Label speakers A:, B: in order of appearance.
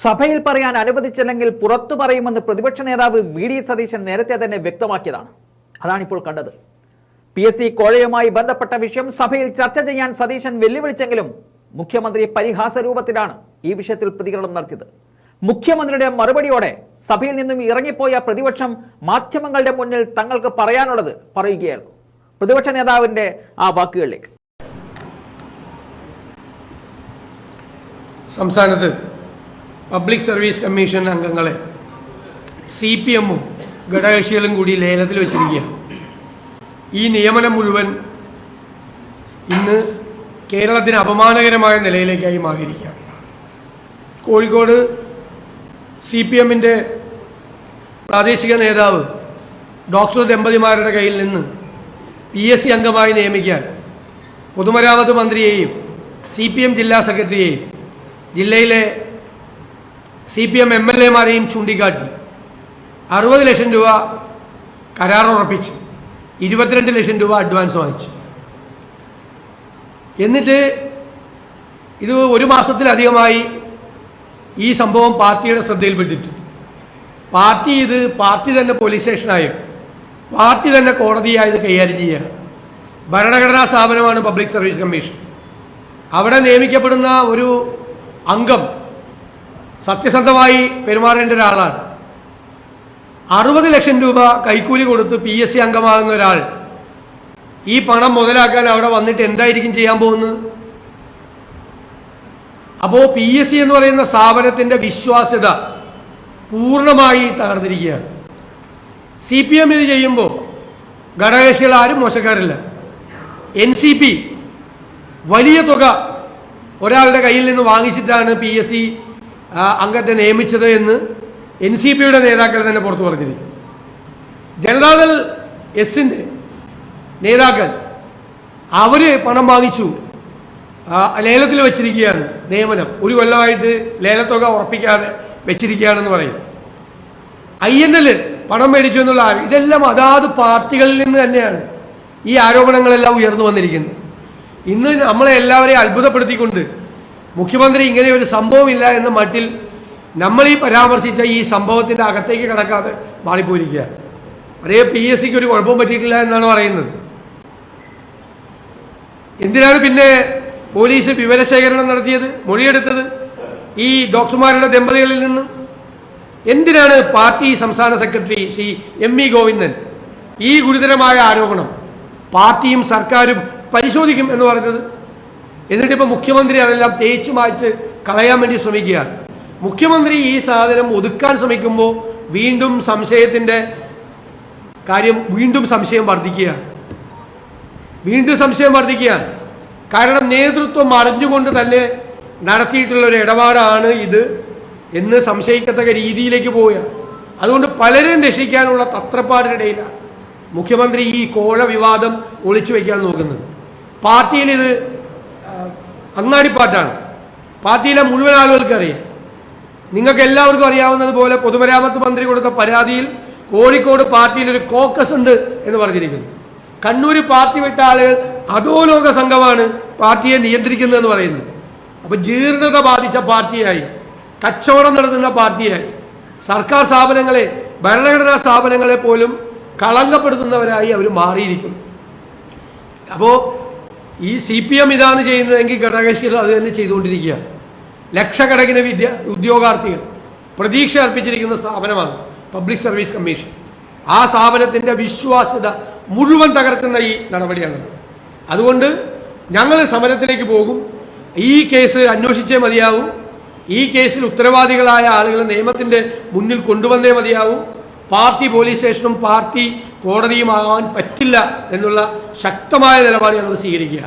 A: സഭയിൽ പറയാൻ അനുവദിച്ചില്ലെങ്കിൽ പുറത്തു പറയുമെന്ന് പ്രതിപക്ഷ നേതാവ് വി ഡി സതീശൻ നേരത്തെ തന്നെ വ്യക്തമാക്കിയതാണ്. അതാണിപ്പോൾ കണ്ടത്. പി എസ് സി കോഴയുമായി ബന്ധപ്പെട്ട വിഷയം സഭയിൽ ചർച്ച ചെയ്യാൻ സതീശൻ വെല്ലുവിളിച്ചെങ്കിലും മുഖ്യമന്ത്രി പരിഹാസ രൂപത്തിലാണ് ഈ വിഷയത്തിൽ പ്രതികരണം നടത്തിയത്. മുഖ്യമന്ത്രിയുടെ മറുപടിയോടെ സഭയിൽ നിന്നും ഇറങ്ങിപ്പോയ പ്രതിപക്ഷം മാധ്യമങ്ങളുടെ മുന്നിൽ തങ്ങൾക്ക് പറയാനുള്ളത് പറയുകയായിരുന്നു. പ്രതിപക്ഷ നേതാവിന്റെ ആ വാക്കുകളിലേക്ക്.
B: സംസ്ഥാനത്ത് പബ്ലിക് സർവീസ് കമ്മീഷൻ അംഗങ്ങളെ സി പി എമ്മും ഘടകകക്ഷികളും കൂടി ലേലത്തിൽ വെച്ചിരിക്കുക ഈ നിയമനം മുഴുവൻ ഇന്ന് കേരളത്തിന് അപമാനകരമായ നിലയിലേക്കായി മാറിയിരിക്കുക കോഴിക്കോട് സി പി എമ്മിന്റെ പ്രാദേശിക നേതാവ് ഡോക്ടർ ദമ്പതിമാരുടെ കയ്യിൽ നിന്ന് പി എസ് സി അംഗമായി നിയമിക്കാൻ പൊതുമരാമത്ത് മന്ത്രിയെയും സി പി എം ജില്ലാ സെക്രട്ടറിയെയും ജില്ലയിലെ C P M M L എമാരെയും ചൂണ്ടിക്കാട്ടി. അറുപത് ലക്ഷം രൂപ കരാർ ഉറപ്പിച്ച്. ഇരുപത്തിരണ്ട് ലക്ഷം രൂപ അഡ്വാൻസ് വാങ്ങിച്ചു. എന്നിട്ട് ഇത് ഒരു മാസത്തിലധികമായി ഈ സംഭവം പാർട്ടിയുടെ ശ്രദ്ധയിൽപ്പെട്ടിട്ട്. പാർട്ടി ഇത് പാർട്ടി തന്നെ പോലീസ് സ്റ്റേഷനായി പാർട്ടി തന്നെ കോടതിയായത് കൈകാര്യം ചെയ്യുക ഭരണഘടനാ സ്ഥാപനമാണ് പബ്ലിക് സർവീസ് കമ്മീഷൻ അവിടെ നിയമിക്കപ്പെടുന്ന ഒരു അംഗം സത്യസന്ധമായി പെരുമാറേണ്ട ഒരാളാണ്. അറുപത് ലക്ഷം രൂപ കൈക്കൂലി കൊടുത്ത് പി എസ് സി അംഗമാകുന്ന ഒരാൾ ഈ പണം മുതലാക്കാൻ അവിടെ വന്നിട്ട് എന്തായിരിക്കും ചെയ്യാൻ പോകുന്നത്? അപ്പോൾ പി എസ് സി എന്ന് പറയുന്ന സ്ഥാപനത്തിന്റെ വിശ്വാസ്യത പൂർണമായി തകർന്നിരിക്കുകയാണ്. സി പി എം ഇത് ചെയ്യുമ്പോൾ ഘടകകക്ഷികൾ ആരും മോശക്കാരില്ല. എൻ സി പി വലിയ തുക ഒരാളുടെ കയ്യിൽ നിന്ന് വാങ്ങിച്ചിട്ടാണ് പി എസ് സി അംഗത്തെ നിയമിച്ചത് എന്ന് എൻ സി പിയുടെ നേതാക്കൾ തന്നെ പുറത്തു പറഞ്ഞിരിക്കും. ജനതാദൾ എസിന്റെ നേതാക്കൾ അവർ പണം വാങ്ങിച്ചു. ലേലത്തിൽ വെച്ചിരിക്കുകയാണ്. നിയമനം. ഒരു കൊല്ലമായിട്ട് ലേലത്തുക ഉറപ്പിക്കാതെ വെച്ചിരിക്കുകയാണെന്ന് പറയും. ഐ എൻ എൽ പണം മേടിച്ചു എന്നുള്ള ഇതെല്ലാം അതാത് പാർട്ടികളിൽ നിന്ന് തന്നെയാണ് ഈ ആരോപണങ്ങളെല്ലാം ഉയർന്നു വന്നിരിക്കുന്നത്. ഇന്ന് നമ്മളെ എല്ലാവരെയും അത്ഭുതപ്പെടുത്തിക്കൊണ്ട് മുഖ്യമന്ത്രി ഇങ്ങനെ ഒരു സംഭവമില്ല എന്ന മട്ടിൽ നമ്മൾ ഈ പരാമർശിച്ച ഈ സംഭവത്തിന്റെ അകത്തേക്ക് കിടക്കാതെ മാറിപ്പോയിരിക്കുക. അതേ പി എസ് സിക്ക് ഒരു കുഴപ്പം പറ്റിയിട്ടില്ല എന്നാണ് പറയുന്നത്. എന്തിനാണ് പിന്നെ പോലീസ് വിവരശേഖരണം നടത്തിയത് മൊഴിയെടുത്തത്? ഈ ഡോക്ടർമാരുടെ ദമ്പതികളിൽ നിന്ന്? എന്തിനാണ് പാർട്ടി സംസ്ഥാന secretary Shri M E Govindan ഈ ഗുരുതരമായ ആരോപണം പാർട്ടിയും സർക്കാരും പരിശോധിക്കും എന്ന് പറഞ്ഞത്? എന്നിട്ട് ഇപ്പം മുഖ്യമന്ത്രി അതെല്ലാം തേച്ച് മായ്ച്ച് കളയാൻ വേണ്ടി ശ്രമിക്കുകയാണ്. മുഖ്യമന്ത്രി ഈ സാധനം ഒതുക്കാൻ ശ്രമിക്കുമ്പോൾ വീണ്ടും സംശയത്തിന്റെ കാര്യം വീണ്ടും സംശയം വർദ്ധിക്കുക വീണ്ടും സംശയം വർദ്ധിക്കുക കാരണം നേതൃത്വം അറിഞ്ഞുകൊണ്ട് തന്നെ നടത്തിയിട്ടുള്ള ഒരു ഇടപാടാണ് ഇത് എന്ന് സംശയിക്കത്തക്ക രീതിയിലേക്ക് പോവുക അതുകൊണ്ട് പലരും രക്ഷിക്കാനുള്ള തത്രപ്പാടിനിടയിലാണ് മുഖ്യമന്ത്രി ഈ കോഴ വിവാദം ഒളിച്ചു വയ്ക്കാൻ നോക്കുന്നത്. പാർട്ടിയിൽ ഇത് അങ്ങാടിപ്പാട്ടാണ്. പാർട്ടിയിലെ മുഴുവൻ ആളുകൾക്ക് അറിയാം. നിങ്ങൾക്ക് എല്ലാവർക്കും അറിയാവുന്നതുപോലെ പൊതുമരാമത്ത് മന്ത്രി കൊടുത്ത പരാതിയിൽ കോഴിക്കോട് പാർട്ടിയിൽ ഒരു കോക്കസ് ഉണ്ട് എന്ന് പറഞ്ഞിരിക്കുന്നു. കണ്ണൂർ പാർട്ടി വിട്ട ആളുകൾ അധോലോക സംഘമാണ് പാർട്ടിയെ നിയന്ത്രിക്കുന്നതെന്ന് പറയുന്നു. അപ്പൊ ജീർണത ബാധിച്ച പാർട്ടിയായി കച്ചവടം നടത്തുന്ന പാർട്ടിയായി സർക്കാർ സ്ഥാപനങ്ങളെ ഭരണഘടനാ സ്ഥാപനങ്ങളെ പോലും കളങ്കപ്പെടുത്തുന്നവരായി അവർ മാറിയിരിക്കും അപ്പോൾ ഈ സി പി എം ഇതാണ് ചെയ്യുന്നതെങ്കിൽ ഘടകകക്ഷികൾ അത് തന്നെ ചെയ്തുകൊണ്ടിരിക്കുക. ലക്ഷക്കണക്കിന് വിദ്യ ഉദ്യോഗാർത്ഥികൾ പ്രതീക്ഷ അർപ്പിച്ചിരിക്കുന്ന സ്ഥാപനമാണ് പബ്ലിക് സർവീസ് കമ്മീഷൻ ആ സ്ഥാപനത്തിന്റെ വിശ്വാസ്യത മുഴുവൻ തകർക്കുന്ന ഈ നടപടിയാണ്. അതുകൊണ്ട് ഞങ്ങൾ സമരത്തിലേക്ക് പോകും. ഈ കേസ് അന്വേഷിച്ചേ മതിയാവും. ഈ കേസിൽ ഉത്തരവാദികളായ ആളുകളെ നിയമത്തിന്റെ മുന്നിൽ കൊണ്ടുവന്നേ മതിയാവും. പാർട്ടി പോലീസ് സ്റ്റേഷനും പാർട്ടി കോടതിയുമാകാൻ പറ്റില്ല എന്നുള്ള ശക്തമായ നിലപാട് ഞങ്ങൾ സ്വീകരിക്കുക